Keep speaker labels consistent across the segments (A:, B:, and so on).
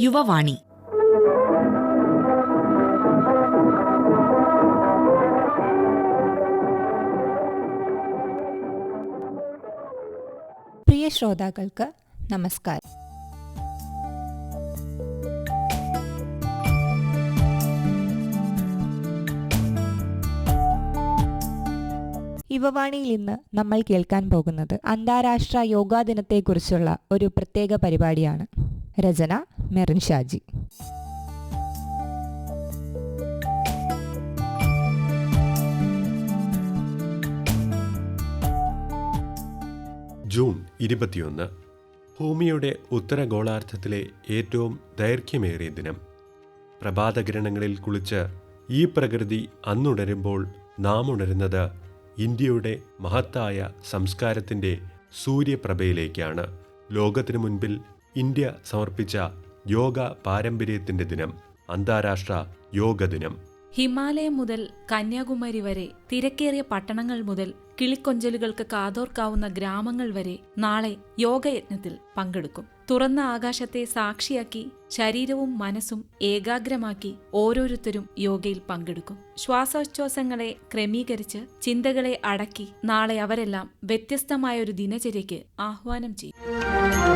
A: യുവവാണി.
B: പ്രിയ ശ്രോതാക്കൾക്ക് നമസ്കാരം. യുവവാണിയിൽ ഇന്ന് നമ്മൾ കേൾക്കാൻ പോകുന്നത് അന്താരാഷ്ട്ര യോഗാ ദിനത്തെക്കുറിച്ചുള്ള ഒരു പ്രത്യേക പരിപാടിയാണ്. രചന മെറിൻ ഷാജി.
C: ജൂൺ ഇരുപത്തിയൊന്ന് ഭൂമിയുടെ ഉത്തര ഗോളാർദ്ധത്തിലെ ഏറ്റവും ദൈർഘ്യമേറിയ ദിനം. പ്രഭാതകിരണങ്ങളിൽ കുളിച്ച് ഈ പ്രകൃതി അന്നുണരുമ്പോൾ നാം ഉണരുന്നത് ഇന്ത്യയുടെ മഹത്തായ സംസ്കാരത്തിന്റെ സൂര്യപ്രഭയിലേക്കാണ്. ലോകത്തിനു മുൻപിൽ ഇന്ത്യ സമർപ്പിച്ച യോഗ പാരമ്പര്യത്തിന്റെ ദിനം അന്താരാഷ്ട്ര യോഗ ദിനം.
D: ഹിമാലയം മുതൽ കന്യാകുമാരി വരെ തിരക്കേറിയ പട്ടണങ്ങൾ മുതൽ കിളിക്കൊഞ്ചലുകൾക്ക് കാതോർക്കാവുന്ന ഗ്രാമങ്ങൾ വരെ നാളെ യോഗയജ്ഞത്തിൽ പങ്കെടുക്കും. തുറന്ന ആകാശത്തെ സാക്ഷിയാക്കി ശരീരവും മനസ്സും ഏകാഗ്രമാക്കി ഓരോരുത്തരും യോഗയിൽ പങ്കെടുക്കും. ശ്വാസോച്ഛ്വാസങ്ങളെ ക്രമീകരിച്ച് ചിന്തകളെ അടക്കി നാളെ അവരെല്ലാം വ്യത്യസ്തമായ ഒരു ദിനചര്യയ്ക്ക് ആഹ്വാനം ചെയ്യും.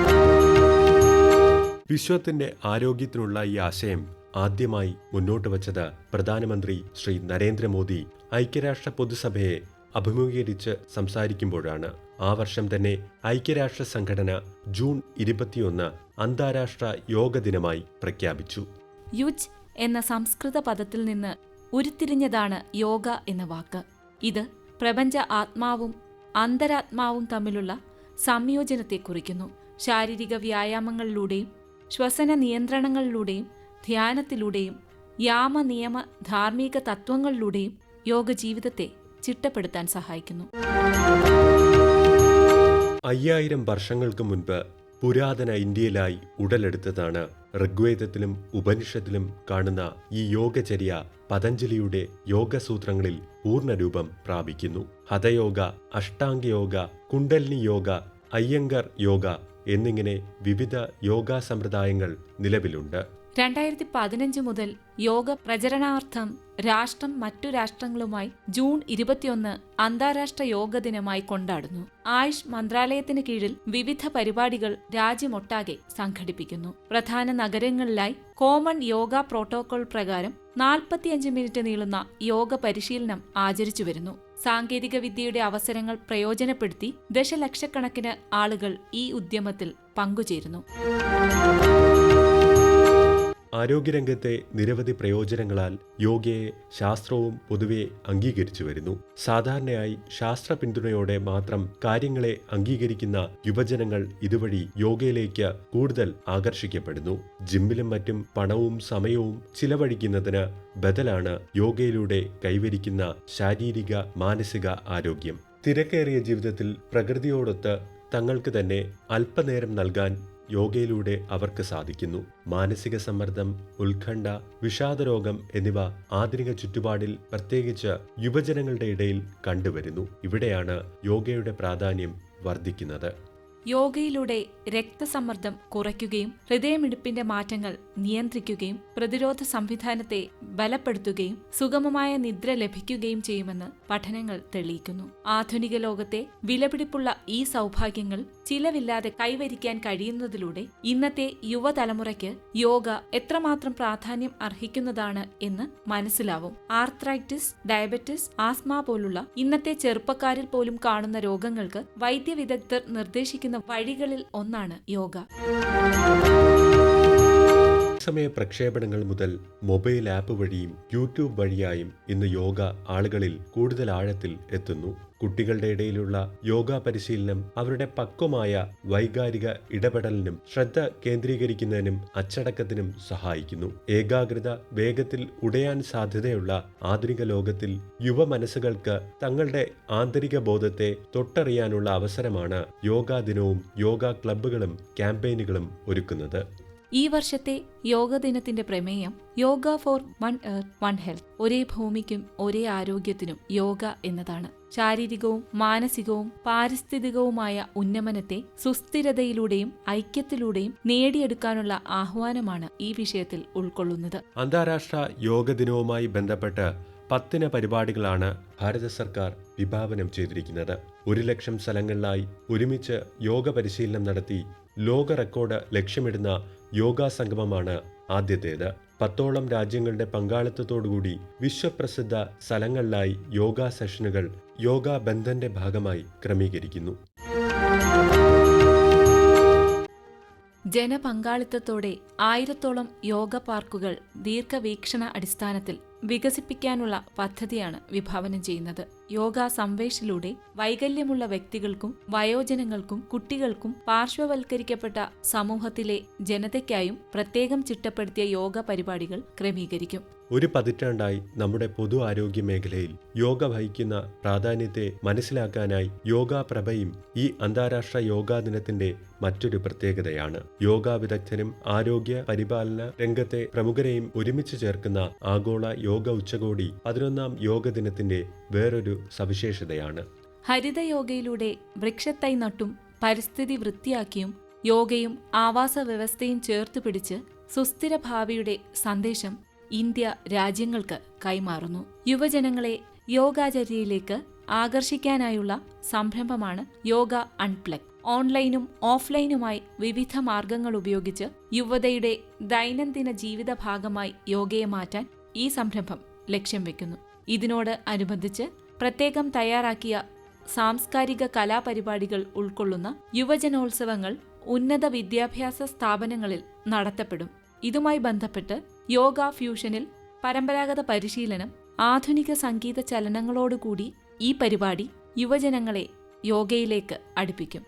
C: വിശ്വത്തിന്റെ ആരോഗ്യത്തിനുള്ള ഈ ആശയം ആദ്യമായി മുന്നോട്ട് വച്ചത് പ്രധാനമന്ത്രി ശ്രീ നരേന്ദ്രമോദി ഐക്യരാഷ്ട്ര പൊതുസഭയെ അഭിമുഖീകരിച്ച് സംസാരിക്കുമ്പോഴാണ്. ആ വർഷം തന്നെ ഐക്യരാഷ്ട്ര സംഘടന ജൂൺ ഇരുപത്തിയൊന്ന് അന്താരാഷ്ട്ര യോഗ ദിനമായി പ്രഖ്യാപിച്ചു.
D: യുജ് എന്ന സംസ്കൃത പദത്തിൽ നിന്ന് ഉരുത്തിരിഞ്ഞതാണ് യോഗ എന്ന വാക്ക്. ഇത് പ്രപഞ്ച ആത്മാവും അന്തരാത്മാവും തമ്മിലുള്ള സംയോജനത്തെ കുറിക്കുന്നു. ശാരീരിക വ്യായാമങ്ങളിലൂടെയും ശ്വസന നിയന്ത്രണങ്ങളിലൂടെയും ധ്യാനത്തിലൂടെയും യാമ നിയമ ധാർമ്മിക തത്വങ്ങളിലൂടെയും യോഗ ജീവിതത്തെ ചിട്ടപ്പെടുത്താൻ സഹായിക്കുന്നു.
C: അയ്യായിരം വർഷങ്ങൾക്ക് മുൻപ് പുരാതന ഇന്ത്യയിലായി ഉടലെടുത്തതാണ് ഋഗ്വേദത്തിലും ഉപനിഷത്തിലും കാണുന്ന ഈ യോഗചര്യ പതഞ്ജലിയുടെ യോഗസൂത്രങ്ങളിൽ പൂർണരൂപം പ്രാപിക്കുന്നു. ഹതയോഗ അഷ്ടാംഗയോഗ കുണ്ടലിനി യോഗ അയ്യങ്കർ യോഗ എന്നിങ്ങനെ വിവിധ യോഗാ സമ്പ്രദായങ്ങൾ നിലവിലുണ്ട്.
D: രണ്ടായിരത്തി പതിനഞ്ച് മുതൽ യോഗ പ്രചരണാർത്ഥം രാഷ്ട്രം മറ്റു രാഷ്ട്രങ്ങളുമായി ജൂൺ ഇരുപത്തിയൊന്ന് അന്താരാഷ്ട്ര യോഗ ദിനമായി കൊണ്ടാടുന്നു. ആയുഷ് മന്ത്രാലയത്തിന് കീഴിൽ വിവിധ പരിപാടികൾ രാജ്യമൊട്ടാകെ സംഘടിപ്പിക്കുന്നു. പ്രധാന നഗരങ്ങളിലായി കോമൺ യോഗ പ്രോട്ടോകോൾ പ്രകാരം നാൽപ്പത്തിയഞ്ച് മിനിറ്റ് നീളുന്ന യോഗ പരിശീലനം ആചരിച്ചു വരുന്നു. സാങ്കേതിക വിദ്യയുടെ അവസരങ്ങൾ പ്രയോജനപ്പെടുത്തി ദശലക്ഷക്കണക്കിന് ആളുകൾ ഈ ഉദ്യമത്തിൽ പങ്കുചേരുന്നു.
C: ആരോഗ്യരംഗത്തെ നിരവധി പ്രയോജനങ്ങളാൽ യോഗയെ ശാസ്ത്രവും പൊതുവെ അംഗീകരിച്ചു വരുന്നു. സാധാരണയായി ശാസ്ത്ര പിന്തുണയോടെ മാത്രം കാര്യങ്ങളെ അംഗീകരിക്കുന്ന യുവജനങ്ങൾ ഇതുവഴി യോഗയിലേക്ക് കൂടുതൽ ആകർഷിക്കപ്പെടുന്നു. ജിമ്മിലും മറ്റും പണവും സമയവും ചിലവഴിക്കുന്നതിന് ബദലാണ് യോഗയിലൂടെ കൈവരിക്കുന്ന ശാരീരിക മാനസിക ആരോഗ്യം. തിരക്കേറിയ ജീവിതത്തിൽ പ്രകൃതിയോടൊത്ത് തങ്ങൾക്ക് തന്നെ അല്പനേരം നൽകാൻ യോഗയിലൂടെ അവർക്ക് സാധിക്കുന്നു. മാനസിക സമ്മർദ്ദം ഉത്കണ്ഠ വിഷാദരോഗം എന്നിവ ആധുനിക ചുറ്റുപാടിൽ പ്രത്യേകിച്ച് യുവജനങ്ങളുടെ ഇടയിൽ കണ്ടുവരുന്നു. ഇവിടെയാണ് യോഗയുടെ പ്രാധാന്യം വർദ്ധിക്കുന്നത്.
D: യോഗയിലൂടെ രക്തസമ്മർദ്ദം കുറയ്ക്കുകയും ഹൃദയമിടിപ്പിന്റെ മാറ്റങ്ങൾ നിയന്ത്രിക്കുകയും പ്രതിരോധ സംവിധാനത്തെ ബലപ്പെടുത്തുകയും സുഗമമായ നിദ്ര ലഭിക്കുകയും ചെയ്യുമെന്ന് പഠനങ്ങൾ തെളിയിക്കുന്നു. ആധുനിക ലോകത്തെ വിലപിടിപ്പുള്ള ഈ സൗഭാഗ്യങ്ങൾ ചിലവില്ലാതെ കൈവരിക്കാൻ കഴിയുന്നതിലൂടെ ഇന്നത്തെ യുവതലമുറയ്ക്ക് യോഗ എത്രമാത്രം പ്രാധാന്യം അർഹിക്കുന്നതാണ് എന്ന് മനസ്സിലാവും. ആർത്രൈറ്റിസ് ഡയബറ്റിസ് ആസ്മ പോലുള്ള ഇന്നത്തെ ചെറുപ്പക്കാരിൽ പോലും കാണുന്ന രോഗങ്ങൾക്ക് വൈദ്യവിദഗ്ധർ നിർദ്ദേശിക്കുന്ന വഴികളിൽ ഒന്നാണ് യോഗ.
C: സമയ പ്രക്ഷേപണങ്ങൾ മുതൽ മൊബൈൽ ആപ്പ് വഴിയും യൂട്യൂബ് വഴിയായും ഇന്ന് യോഗ ആളുകളിൽ കൂടുതൽ ആഴത്തിൽ എത്തുന്നു. കുട്ടികളുടെ ഇടയിലുള്ള യോഗ പരിശീലനം അവരുടെ പക്വമായ വൈകാരിക ഇടപെടലിനും ശ്രദ്ധ കേന്ദ്രീകരിക്കുന്നതിനും അച്ചടക്കത്തിനും സഹായിക്കുന്നു. ഏകാഗ്രത വേഗത്തിൽ ഉടയാൻ സാധ്യതയുള്ള ആധുനിക ലോകത്തിൽ യുവ മനസ്സുകൾക്ക് തങ്ങളുടെ ആന്തരിക ബോധത്തെ തൊട്ടറിയാനുള്ള അവസരമാണ് യോഗാ ദിനവും യോഗാ ക്ലബ്ബുകളും ക്യാമ്പയിനുകളും ഒരുക്കുന്നത്.
D: ഈ വർഷത്തെ യോഗ ദിനത്തിന്റെ പ്രമേയം yoga for one earth one health ഒരേ ഭൂമിക്കും ഒരേ ആരോഗ്യത്തിനും യോഗ എന്നതാണ്. ശാരീരികവും മാനസികവും പാരിസ്ഥിതികവുമായ ഉന്നമനത്തെ സുസ്ഥിരതയിലൂടെയും ഐക്യത്തിലൂടെയും നേടിയെടുക്കാനുള്ള ആഹ്വാനമാണ് ഈ വിഷയത്തിൽ ഉൾക്കൊള്ളുന്നത്.
C: അന്താരാഷ്ട്ര യോഗ ദിനവുമായി ബന്ധപ്പെട്ട് പത്തിന പരിപാടികളാണ് ഭാരത സർക്കാർ വിഭാവനം ചെയ്തിരിക്കുന്നത്. ഒരു ലക്ഷം സ്ഥലങ്ങളിലായി ഒരുമിച്ച് യോഗ പരിശീലനം നടത്തി ലോക റെക്കോർഡ് ലക്ഷ്യമിടുന്ന യോഗാ സംഗമമാണ് ആദ്യത്തേത്. പത്തോളം രാജ്യങ്ങളുടെ പങ്കാളിത്തത്തോടുകൂടി വിശ്വപ്രസിദ്ധ സ്ഥലങ്ങളിലായി യോഗ സെഷനുകൾ യോഗ ബന്ധന്റെ ഭാഗമായി ക്രമീകരിക്കുന്നു.
D: ജനപങ്കാളിത്തത്തോടെ ആയിരത്തോളം യോഗ പാർക്കുകൾ ദീർഘവീക്ഷണ അടിസ്ഥാനത്തിൽ വികസിപ്പിക്കാനുള്ള പദ്ധതിയാണ് വിഭാവനം ചെയ്യുന്നത്. യോഗ സംവേഷിലൂടെ വൈകല്യമുള്ള വ്യക്തികൾക്കും വയോജനങ്ങൾക്കും കുട്ടികൾക്കും പാർശ്വവൽക്കരിക്കപ്പെട്ട സമൂഹത്തിലെ ജനതയ്ക്കായും പ്രത്യേകം ചിട്ടപ്പെടുത്തിയ യോഗ പരിപാടികൾ ക്രമീകരിക്കും.
C: ഒരു പതിറ്റാണ്ടായി നമ്മുടെ പൊതു ആരോഗ്യ മേഖലയിൽ യോഗ വഹിക്കുന്ന പ്രാധാന്യത്തെ മനസ്സിലാക്കാനായി യോഗാ പ്രഭയും ഈ അന്താരാഷ്ട്ര യോഗാ ദിനത്തിന്റെ മറ്റൊരു പ്രത്യേകതയാണ്. യോഗാ വിദഗ്ധരും ആരോഗ്യ പരിപാലന രംഗത്തെ പ്രമുഖരെയും ഒരുമിച്ച് ചേർക്കുന്ന ആഗോള യോഗ ഉച്ചകോടി പതിനൊന്നാം യോഗ ദിനത്തിന്റെ വേറൊരു സവിശേഷതയാണ്.
D: ഹരിതയോഗയിലൂടെ വൃക്ഷത്തൈ നട്ടും പരിസ്ഥിതി വൃത്തിയാക്കിയും യോഗയും ആവാസ വ്യവസ്ഥയും ചേർത്ത് പിടിച്ച് സുസ്ഥിര ഭാവിയുടെ സന്ദേശം ഇന്ത്യ രാജ്യങ്ങൾക്ക് കൈമാറുന്നു. യുവജനങ്ങളെ യോഗാചര്യയിലേക്ക് ആകർഷിക്കാനായുള്ള സംരംഭമാണ് യോഗ അൺപ്ലഗ്. ഓൺലൈനും ഓഫ്ലൈനുമായി വിവിധ മാർഗങ്ങൾ ഉപയോഗിച്ച് യുവതയുടെ ദൈനംദിന ജീവിത ഭാഗമായി യോഗയെ മാറ്റാൻ ഈ സംരംഭം ലക്ഷ്യം വെക്കുന്നു. ഇതിനോട് അനുബന്ധിച്ച് പ്രത്യേകം തയ്യാറാക്കിയ സാംസ്കാരിക കലാപരിപാടികൾ ഉൾക്കൊള്ളുന്ന യുവജനോത്സവങ്ങൾ ഉന്നത വിദ്യാഭ്യാസ സ്ഥാപനങ്ങളിൽ നടത്തപ്പെടും. ഇതുമായി ബന്ധപ്പെട്ട് യോഗ ഫ്യൂഷനിൽ പരമ്പരാഗത പരിശീലനം ആധുനിക സംഗീത ചലനങ്ങളോടുകൂടി ഈ പരിപാടി യുവജനങ്ങളെ യോഗയിലേക്ക് അടുപ്പിക്കും.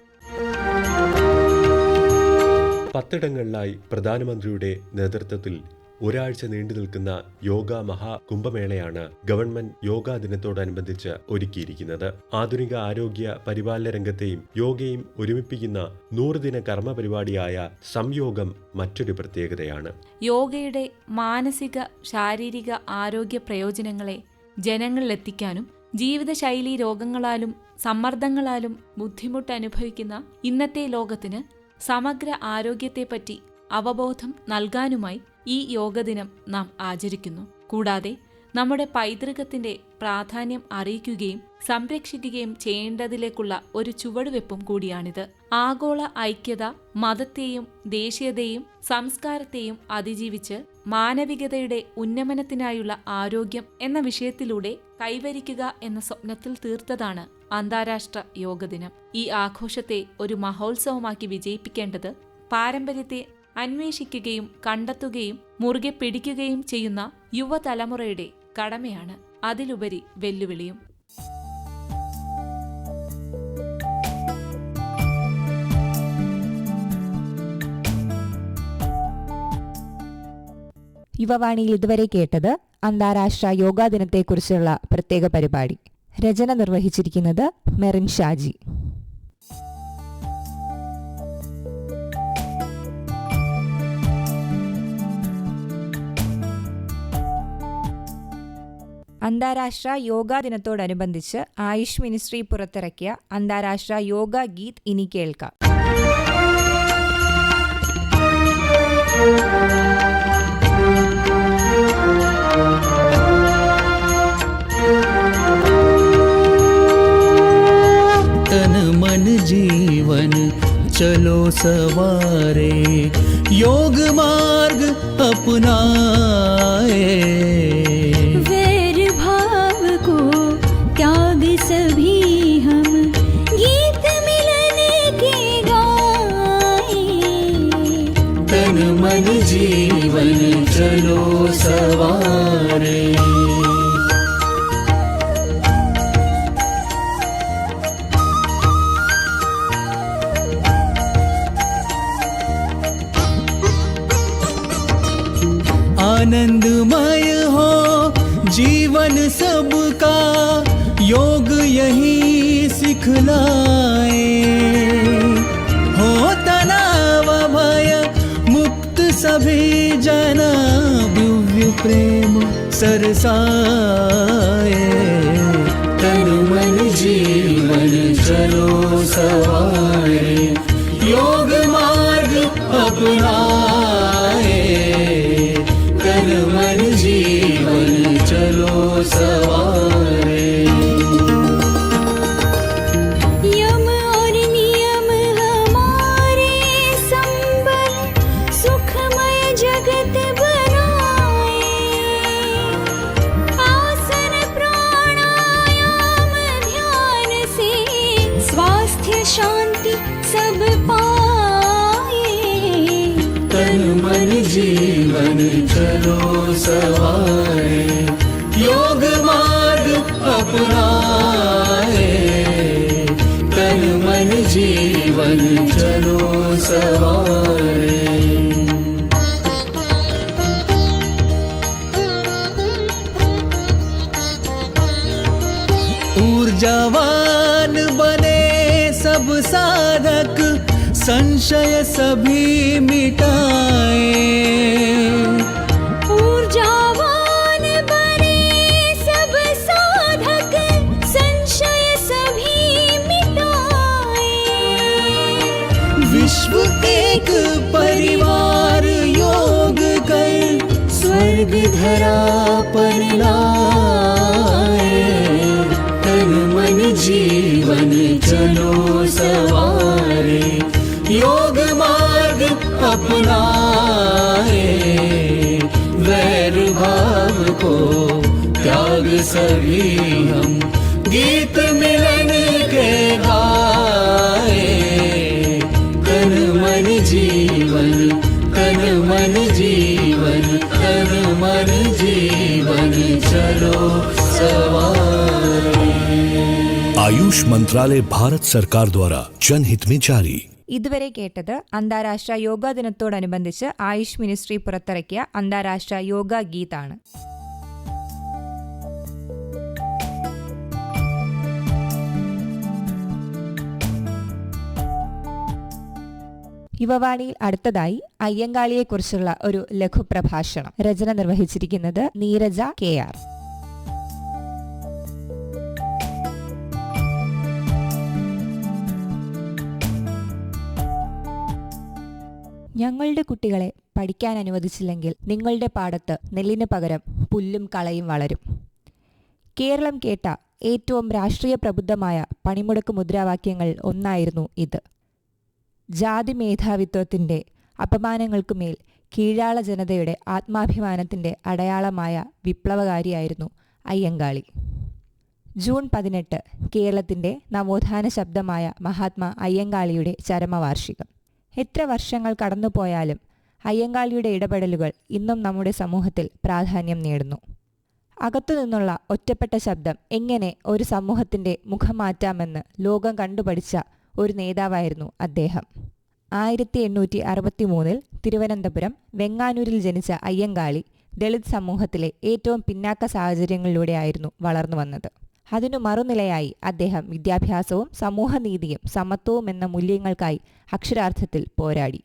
C: പത്തിടങ്ങളിലായി പ്രധാനമന്ത്രിയുടെ നേതൃത്വത്തിൽ ഒരാഴ്ച നീണ്ടു നിൽക്കുന്ന യോഗ മഹാ കുംഭമേളയാണ് ഗവൺമെന്റ് യോഗാ ദിനത്തോടനുബന്ധിച്ച് ഒരുക്കിയിരിക്കുന്നത്. ആധുനിക ആരോഗ്യ പരിപാലന രംഗത്തെയും യോഗയും ഒരുമിപ്പിക്കുന്ന നൂറുദിന കർമ്മ പരിപാടിയായ സംയോഗം മറ്റൊരു പ്രത്യേകതയാണ്.
D: യോഗയുടെ മാനസിക ശാരീരിക ആരോഗ്യ പ്രയോജനങ്ങളെ ജനങ്ങളിലെത്തിക്കാനും ജീവിതശൈലി രോഗങ്ങളാലും സമ്മർദ്ദങ്ങളാലും ബുദ്ധിമുട്ട് അനുഭവിക്കുന്ന ഇന്നത്തെ ലോകത്തിന് സമഗ്ര ആരോഗ്യത്തെപ്പറ്റി അവബോധം നൽകാനുമായി ഈ യോഗദിനം നാം ആചരിക്കുന്നു. കൂടാതെ നമ്മുടെ പൈതൃകത്തിന്റെ പ്രാധാന്യം അറിയിക്കുകയും സംരക്ഷിക്കുകയും ചെയ്യേണ്ടതിലേക്കുള്ള ഒരു ചുവടുവെപ്പും കൂടിയാണിത്. ആഗോള ഐക്യത മതത്തെയും ദേശീയതയും സംസ്കാരത്തെയും അതിജീവിച്ച് മാനവികതയുടെ ഉന്നമനത്തിനായുള്ള ആരോഗ്യം എന്ന വിഷയത്തിലൂടെ കൈവരിക്കുക എന്ന സ്വപ്നത്തിൽ തീർത്തതാണ് അന്താരാഷ്ട്ര യോഗദിനം. ഈ ആഘോഷത്തെ ഒരു മഹോത്സവമാക്കി വിജയിപ്പിക്കേണ്ടത് പാരമ്പര്യത്തെ അന്വേഷിക്കുകയും കണ്ടെത്തുകയും മുറുകെ പിടിക്കുകയും ചെയ്യുന്ന യുവതലമുറയുടെ കടമയാണ് അതിലുപരി വെല്ലുവിളിയും.
B: യുവവാണിയിൽ ഇതുവരെ കേട്ടത് അന്താരാഷ്ട്ര യോഗാ ദിനത്തെക്കുറിച്ചുള്ള പ്രത്യേക പരിപാടി. രചന നിർവഹിച്ചിരിക്കുന്നത് മെറിൻ ഷാജി. അന്താരാഷ്ട്ര യോഗാ ദിനത്തോടനുബന്ധിച്ച് ആയുഷ് മിനിസ്ട്രി പുറത്തിറക്കിയ അന്താരാഷ്ട്ര യോഗ ഗീത് ഇനി കേൾക്കാം
A: तन मन जीवन चलो सवारे योग मार्ग अपनाए जीवन चलो सवारे। सरसाए तन मन जीवन चलो सवारे योग मार्ग अपना जीवन चलो सवारे योग मार्ग अपनाए। तन मन जीवन चलो सवारे ऊर्जावान बने सब साधक संशय सभी मिटाए।
E: ऊर्जावान बने सब साधक संशय सभी मिटाए।
A: विश्व एक परिवार योग कर स्वर्ग धरा पर लाए तन मन जीवन चलो। अपनाए। वैर भाव को त्याग सभी हम गीत मिलन के गाए। तन मन जीवन तन मन जीवन तन मन जीवन चलो सवारे।
F: आयुष मंत्रालय भारत सरकार द्वारा जनहित में जारी।
B: ഇതുവരെ കേട്ടത് അന്താരാഷ്ട്ര യോഗാ ദിനത്തോടനുബന്ധിച്ച് ആയുഷ് മിനിസ്ട്രി പുറത്തിറക്കിയ അന്താരാഷ്ട്ര യോഗ ഗീതാണ്. യുവവാണിയിൽ അടുത്തതായി അയ്യങ്കാളിയെക്കുറിച്ചുള്ള ഒരു ലഘുപ്രഭാഷണം. രചന നിർവഹിച്ചിരിക്കുന്നത് നീരജ കെ ആർ. ഞങ്ങളുടെ കുട്ടികളെ പഠിക്കാൻ അനുവദിച്ചില്ലെങ്കിൽ നിങ്ങളുടെ പാടത്ത് നെല്ലിന് പകരം പുല്ലും കളയും വളരും. കേരളം കേട്ട ഏറ്റവും രാഷ്ട്രീയ പ്രബുദ്ധമായ പണിമുടക്ക് മുദ്രാവാക്യങ്ങൾ ഒന്നായിരുന്നു ഇത്. ജാതി മേധാവിത്വത്തിന്റെ അപമാനങ്ങൾക്കുമേൽ കീഴാള ജനതയുടെ ആത്മാഭിമാനത്തിന്റെ അടയാളമായ വിപ്ലവകാരിയായിരുന്നു അയ്യങ്കാളി. ജൂൺ പതിനെട്ട് കേരളത്തിന്റെ നവോത്ഥാന ശബ്ദമായ മഹാത്മാ അയ്യങ്കാളിയുടെ ചരമവാർഷികം. എത്ര വർഷങ്ങൾ കടന്നുപോയാലും അയ്യങ്കാളിയുടെ ഇടപെടലുകൾ ഇന്നും നമ്മുടെ സമൂഹത്തിൽ പ്രാധാന്യം നേടുന്നു. അകത്തുനിന്നുള്ള ഒറ്റപ്പെട്ട ശബ്ദം എങ്ങനെ ഒരു സമൂഹത്തിന്റെ മുഖം മാറ്റാമെന്ന് ലോകം കണ്ടുപഠിച്ച ഒരു നേതാവായിരുന്നു അദ്ദേഹം. ആയിരത്തി എണ്ണൂറ്റി അറുപത്തി മൂന്നിൽ തിരുവനന്തപുരം വെങ്ങാനൂരിൽ ജനിച്ച അയ്യങ്കാളി ദളിത് സമൂഹത്തിലെ ഏറ്റവും പിന്നാക്ക സാഹചര്യങ്ങളിലൂടെയായിരുന്നു വളർന്നു വന്നത് അതിനു മറുനിലയായി അദ്ദേഹം വിദ്യാഭ്യാസവും സമൂഹനീതിയും സമത്വവും എന്ന മൂല്യങ്ങൾക്കായി അക്ഷരാർത്ഥത്തിൽ പോരാടി.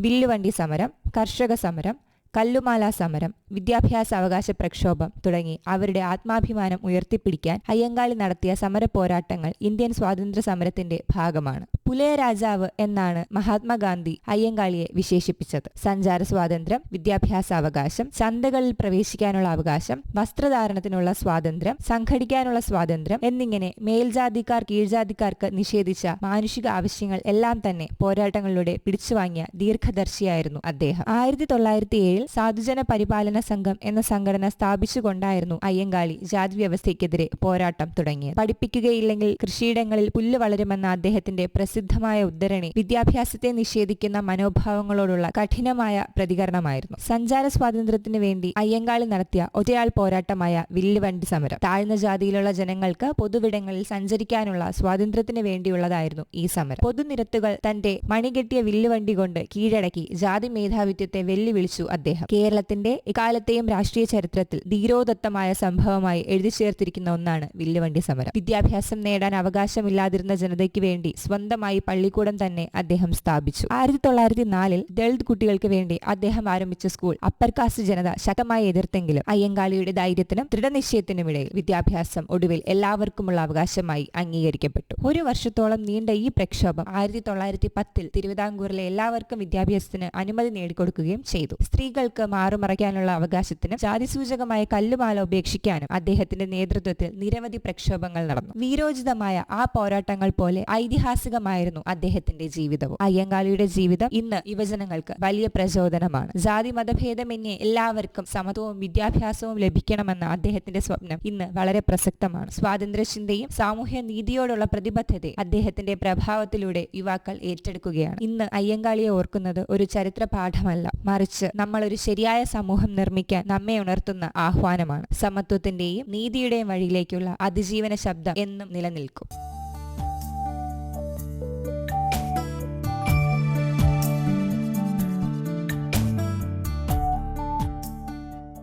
B: വില്ലുവണ്ടി സമരം കർഷക സമരം കല്ലുമാല സമരം വിദ്യാഭ്യാസ അവകാശ പ്രക്ഷോഭം തുടങ്ങി അവരുടെ ആത്മാഭിമാനം ഉയർത്തിപ്പിടിക്കാൻ അയ്യങ്കാളി നടത്തിയ സമര പോരാട്ടങ്ങൾ ഇന്ത്യൻ സ്വാതന്ത്ര്യ സമരത്തിന്റെ ഭാഗമാണ്. പുലയ രാജാവ് എന്നാണ് മഹാത്മാഗാന്ധി അയ്യങ്കാളിയെ വിശേഷിപ്പിച്ചത്. സഞ്ചാര സ്വാതന്ത്ര്യം വിദ്യാഭ്യാസ അവകാശം ചന്തകളിൽ പ്രവേശിക്കാനുള്ള അവകാശം വസ്ത്രധാരണത്തിനുള്ള സ്വാതന്ത്ര്യം സംഘടിക്കാനുള്ള സ്വാതന്ത്ര്യം എന്നിങ്ങനെ മേൽജാതിക്കാർ കീഴ്ജാതിക്കാർക്ക് നിഷേധിച്ച മാനുഷിക ആവശ്യങ്ങൾ എല്ലാം തന്നെ പോരാട്ടങ്ങളിലൂടെ പിടിച്ചുവാങ്ങിയ ദീർഘദർശിയായിരുന്നു അദ്ദേഹം. ആയിരത്തി തൊള്ളായിരത്തി ഏഴിൽ സാധുജന പരിപാലന സംഘം എന്ന സംഘടന സ്ഥാപിച്ചുകൊണ്ടായിരുന്നു അയ്യങ്കാളി ജാതി വ്യവസ്ഥയ്ക്കെതിരെ പോരാട്ടം തുടങ്ങിയത്. പഠിപ്പിക്കുകയില്ലെങ്കിൽ കൃഷിയിടങ്ങളിൽ പുല്ല് വളരുമെന്ന അദ്ദേഹത്തിന്റെ പ്രസിദ്ധമായ ഉദ്ധരണി വിദ്യാഭ്യാസത്തെ നിഷേധിക്കുന്ന മനോഭാവങ്ങളോടുള്ള കഠിനമായ പ്രതികരണമായിരുന്നു. സഞ്ചാര സ്വാതന്ത്ര്യത്തിന് വേണ്ടി അയ്യങ്കാളി നടത്തിയ ഒറ്റയാൾ പോരാട്ടമായ വില്ലുവണ്ടി സമരം താഴ്ന്ന ജാതിയിലുള്ള ജനങ്ങൾക്ക് പൊതുവിടങ്ങളിൽ സഞ്ചരിക്കാനുള്ള സ്വാതന്ത്ര്യത്തിന് വേണ്ടിയുള്ളതായിരുന്നു ഈ സമരം. പൊതുനിരത്തുകൾ തന്റെ മണികെട്ടിയ വില്ലുവണ്ടി കൊണ്ട് കീഴടക്കി ജാതി മേധാവിത്വത്തെ വെല്ലുവിളിച്ചു അദ്ദേഹം. കേരളത്തിന്റെ ഇക്കാലത്തെയും രാഷ്ട്രീയ ചരിത്രത്തിൽ ധീരോദത്തമായ സംഭവമായി എഴുതി ചേർത്തിരിക്കുന്ന ഒന്നാണ് വില്ലുവണ്ടി സമരം. വിദ്യാഭ്യാസം നേടാൻ അവകാശമില്ലാതിരുന്ന ജനതയ്ക്ക് വേണ്ടി സ്വന്തമായി പള്ളിക്കൂടം തന്നെ അദ്ദേഹം സ്ഥാപിച്ചു. ആയിരത്തി തൊള്ളായിരത്തി നാലിൽ ദളിത് കുട്ടികൾക്ക് വേണ്ടി അദ്ദേഹം ആരംഭിച്ച സ്കൂൾ അപ്പർ കാസ്റ്റ് ജനത ശക്തമായി എതിർത്തെങ്കിലും അയ്യങ്കാളിയുടെ ധൈര്യത്തിനും ദൃഢനിശ്ചയത്തിനുമിടയിൽ വിദ്യാഭ്യാസം ഒടുവിൽ എല്ലാവർക്കുമുള്ള അവകാശമായി അംഗീകരിക്കപ്പെട്ടു. ഒരു വർഷത്തോളം നീണ്ട ഈ പ്രക്ഷോഭം ആയിരത്തി തൊള്ളായിരത്തി പത്തിൽ തിരുവിതാംകൂറിലെ എല്ലാവർക്കും വിദ്യാഭ്യാസത്തിന് അനുമതി നേടിക്കൊടുക്കുകയും ചെയ്തു. സ്ത്രീകൾക്ക് മാറുമറയ്ക്കാനുള്ള അവകാശത്തിനും ജാതിസൂചകമായ കല്ലുമാല ഉപേക്ഷിക്കാനും അദ്ദേഹത്തിന്റെ നേതൃത്വത്തിൽ നിരവധി പ്രക്ഷോഭങ്ങൾ നടന്നു. വീരോചിതമായ ആ പോരാട്ടങ്ങൾ പോലെ ഐതിഹാസികമായിരുന്നു അദ്ദേഹത്തിന്റെ ജീവിതവും. അയ്യങ്കാളിയുടെ ജീവിതം ഇന്ന് യുവജനങ്ങൾക്ക് വലിയ പ്രചോദനമാണ്. ജാതി മതഭേദമന്യേ എല്ലാവർക്കും സമത്വവും വിദ്യാഭ്യാസവും ലഭിക്കണമെന്ന അദ്ദേഹത്തിന്റെ സ്വപ്നം ഇന്ന് വളരെ പ്രസക്തമാണ്. സ്വാതന്ത്ര്യ ചിന്തയും സാമൂഹ്യ നീതിയോടുള്ള പ്രതിബദ്ധതയെ അദ്ദേഹത്തിന്റെ പ്രഭാവത്തിലൂടെ യുവാക്കൾ ഏറ്റെടുക്കുകയാണ്. ഇന്ന് അയ്യങ്കാളിയെ ഓർക്കുന്നത് ഒരു ചരിത്ര പാഠമല്ല മറിച്ച് നമ്മൾ ഒരു ശരിയായ സമൂഹം നിർമ്മിക്കാൻ നമ്മെ ഉണർത്തുന്ന ആഹ്വാനമാണ്. സമത്വത്തിന്റെയും നീതിയുടെയും വഴിയിലേക്കുള്ള അതിജീവന ശബ്ദം എന്നും നിലനിൽക്കും.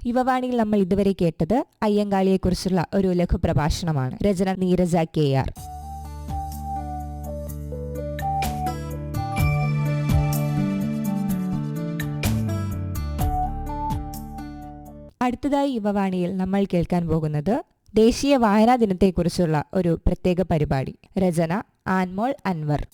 B: യുവവാണിയിൽ നമ്മൾ ഇതുവരെ കേട്ടത് അയ്യങ്കാളിയെക്കുറിച്ചുള്ള ഒരു ലഘു പ്രഭാഷണമാണ് രചന നീരജ കെ ആർ. അടുത്തതായി യുവവാണിയിൽ നമ്മൾ കേൾക്കാൻ പോകുന്നത് ദേശീയ വായനാ ദിനത്തെക്കുറിച്ചുള്ള ഒരു പ്രത്യേക പരിപാടി. രചന ആൻമോൾ അൻവർ.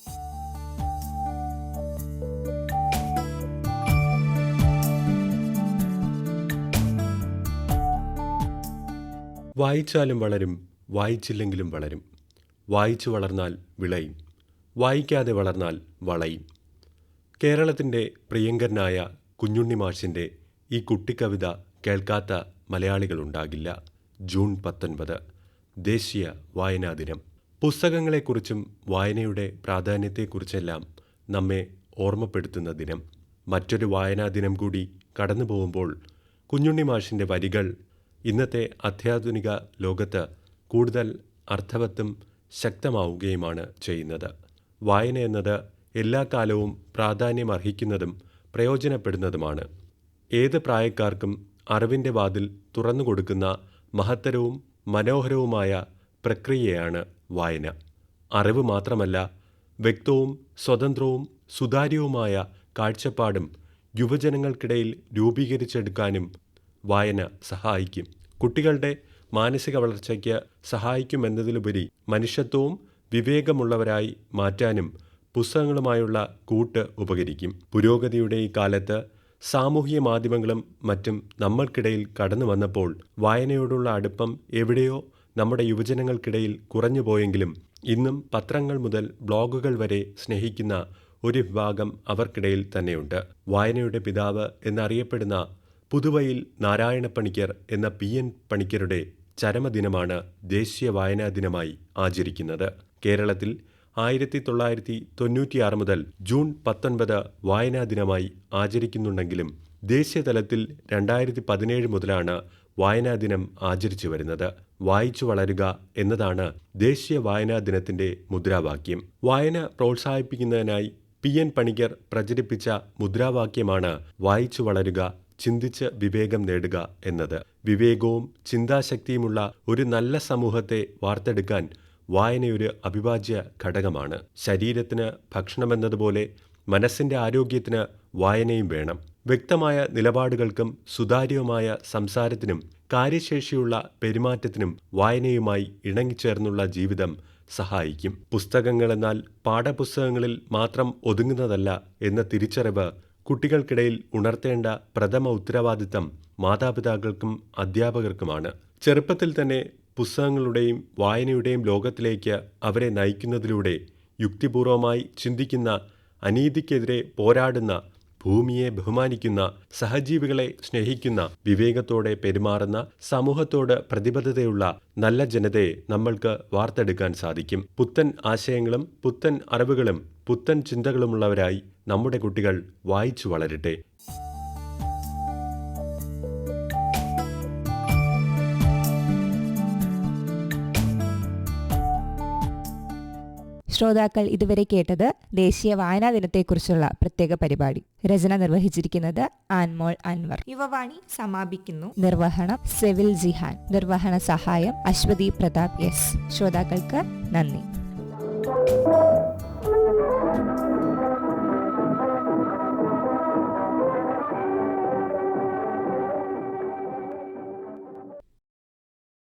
C: വായിച്ചാലും വളരും വായിച്ചില്ലെങ്കിലും വളരും. വായിച്ചു വളർന്നാൽ വിളയും വായിക്കാതെ വളർന്നാൽ വളയും. കേരളത്തിന്റെ പ്രിയങ്കരനായ കുഞ്ഞുണ്ണി മാഷിന്റെ ഈ കുട്ടിക്കവിത കേൾക്കാത്ത മലയാളികളുണ്ടാകില്ല. ജൂൺ പത്തൊൻപത് ദേശീയ വായനാ ദിനം. പുസ്തകങ്ങളെക്കുറിച്ചും വായനയുടെ പ്രാധാന്യത്തെക്കുറിച്ചെല്ലാം നമ്മെ ഓർമ്മപ്പെടുത്തുന്ന ദിനം. മറ്റൊരു വായനാ ദിനം കൂടി കടന്നു പോകുമ്പോൾ കുഞ്ഞുണ്ണി മാഷിന്റെ വരികൾ ഇന്നത്തെ അത്യാധുനിക ലോകത്ത് കൂടുതൽ അർത്ഥവത്തും ശക്തമാവുകയുമാണ് ചെയ്യുന്നത്. വായന എന്നത് എല്ലാ കാലവും പ്രാധാന്യമർഹിക്കുന്നതും പ്രയോജനപ്പെടുന്നതുമാണ്. ഏത് പ്രായക്കാർക്കും അറിവിന്റെ വാതിൽ തുറന്നു കൊടുക്കുന്ന മഹത്തരവും മനോഹരവുമായ പ്രക്രിയയാണ് വായന. അറിവ് മാത്രമല്ല വ്യക്തവും സ്വതന്ത്രവും സുതാര്യവുമായ കാഴ്ചപ്പാടും യുവജനങ്ങൾക്കിടയിൽ രൂപീകരിച്ചെടുക്കാനും വായന സഹായിക്കും. കുട്ടികളുടെ മാനസിക വളർച്ചയ്ക്ക് സഹായിക്കുമെന്നതിലുപരി മനുഷ്യത്വവും വിവേകമുള്ളവരായി മാറ്റാനും പുസ്തകങ്ങളുമായുള്ള കൂട്ട് ഉപകരിക്കും. പുരോഗതിയുടെ ഈ കാലത്ത് സാമൂഹിക മാധ്യമങ്ങളും മറ്റും നമ്മൾക്കിടയിൽ കടന്നു വന്നപ്പോൾ വായനയോടുള്ള അടുപ്പം എവിടെയോ നമ്മുടെ യുവജനങ്ങൾക്കിടയിൽ കുറഞ്ഞുപോയെങ്കിലും ഇന്നും പത്രങ്ങൾ മുതൽ ബ്ലോഗുകൾ വരെ സ്നേഹിക്കുന്ന ഒരു വിഭാഗം അവർക്കിടയിൽ തന്നെയുണ്ട്. വായനയുടെ പിതാവ് എന്നറിയപ്പെടുന്ന പുതുവയിൽ നാരായണ പണിക്കർ എന്ന പി എൻ പണിക്കരുടെ ചരമദിനമാണ് ദേശീയ വായനാ ദിനമായി ആചരിക്കുന്നത്. കേരളത്തിൽ ആയിരത്തി തൊള്ളായിരത്തി തൊണ്ണൂറ്റിയാറ് മുതൽ ജൂൺ പത്തൊൻപത് വായനാ ദിനമായി ആചരിക്കുന്നുണ്ടെങ്കിലും ദേശീയതലത്തിൽ രണ്ടായിരത്തി പതിനേഴ് മുതലാണ് വായനാ ദിനം ആചരിച്ചു വരുന്നത്. വായിച്ചു വളരുക എന്നതാണ് ദേശീയ വായനാ ദിനത്തിന്റെ മുദ്രാവാക്യം. വായന പ്രോത്സാഹിപ്പിക്കുന്നതിനായി പി എൻ പണിക്കർ പ്രചരിപ്പിച്ച മുദ്രാവാക്യമാണ് വായിച്ചു വളരുക ചിന്തിച്ച് വിവേകം നേടുക എന്നത്. വിവേകവും ചിന്താശക്തിയുമുള്ള ഒരു നല്ല സമൂഹത്തെ വാർത്തെടുക്കാൻ വായനയൊരു അവിഭാജ്യ ഘടകമാണ്. ശരീരത്തിന് ഭക്ഷണമെന്നതുപോലെ മനസ്സിന്റെ ആരോഗ്യത്തിന് വായനയും വേണം. വ്യക്തമായ നിലപാടുകൾക്കും സുതാര്യവുമായ സംസാരത്തിനും കാര്യശേഷിയുള്ള പെരുമാറ്റത്തിനും വായനയുമായി ഇണങ്ങിച്ചേർന്നുള്ള ജീവിതം സഹായിക്കും. പുസ്തകങ്ങളെന്നാൽ പാഠപുസ്തകങ്ങളിൽ മാത്രം ഒതുങ്ങുന്നതല്ല എന്ന തിരിച്ചറിവ് കുട്ടികൾക്കിടയിൽ ഉണർത്തേണ്ട പ്രഥമ ഉത്തരവാദിത്തം മാതാപിതാക്കൾക്കും അധ്യാപകർക്കുമാണ്. ചെറുപ്പത്തിൽ തന്നെ പുസ്തകങ്ങളുടെയും വായനയുടെയും ലോകത്തിലേക്ക് അവരെ നയിക്കുന്നതിലൂടെ യുക്തിപൂർവമായി ചിന്തിക്കുന്ന അനീതിക്കെതിരെ പോരാടുന്ന ഭൂമിയെ ബഹുമാനിക്കുന്ന സഹജീവികളെ സ്നേഹിക്കുന്ന വിവേകത്തോടെ പെരുമാറുന്ന സമൂഹത്തോട് പ്രതിബദ്ധതയുള്ള നല്ല ജനതയെ നമ്മൾക്ക് വാർത്തെടുക്കാൻ സാധിക്കും. പുത്തൻ ആശയങ്ങളും പുത്തൻ അറിവുകളും പുത്തൻ ചിന്തകളുമുള്ളവരായി നമ്മുടെ കുട്ടികൾ വായിച്ചു വളരട്ടെ.
B: ശ്രോതാക്കൾ ഇതുവരെ കേട്ടത് ദേശീയ വായനാ ദിനത്തെക്കുറിച്ചുള്ള പ്രത്യേക പരിപാടി. രചന നിർവഹിച്ചിരിക്കുന്നത് ആൻമോൾ അൻവർ. യുവവാണി സമാപിക്കുന്നു. നിർവഹണം സെവിൽ ജിഹാൻ. നിർവഹണ സഹായം അശ്വതി പ്രതാപ് എസ്. ശ്രോതാക്കൾക്ക് നന്ദി.